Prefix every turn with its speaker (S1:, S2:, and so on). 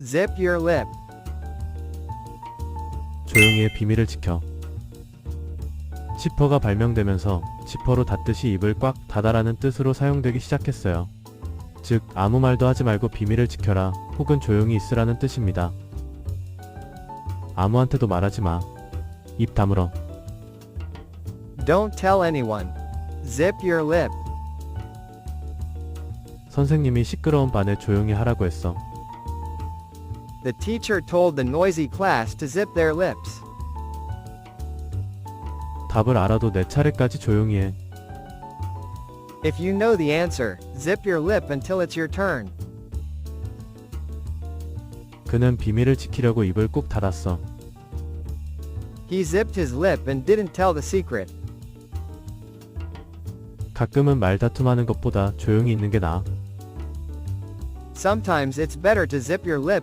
S1: Zip your lip.
S2: 조용히 해 비밀을 지켜. 지퍼가 발명되면서 지퍼로 닫듯이 입을 꽉 닫아라는 뜻으로 사용되기 시작했어요. 즉, 아무 말도 하지 말고 비밀을 지켜라, 혹은 조용히 있으라는 뜻입니다. 아무한테도 말하지 마. 입 다물어.
S1: Don't tell anyone. Zip your lip.
S2: 선생님이 시끄러운 반에 조용히 하라고 했어.
S1: The teacher told the noisy class to zip their lips.
S2: 답을 알아도 내 차례까지 조용히 해.
S1: If you know the answer, zip your lip until it's your turn.
S2: 그는 비밀을 지키려고 입을 꾹 닫았어.
S1: He zipped his lip and didn't tell the secret.
S2: 가끔은 말다툼하는 것보다 조용히 있는 게 나아.
S1: Sometimes it's better to zip your lip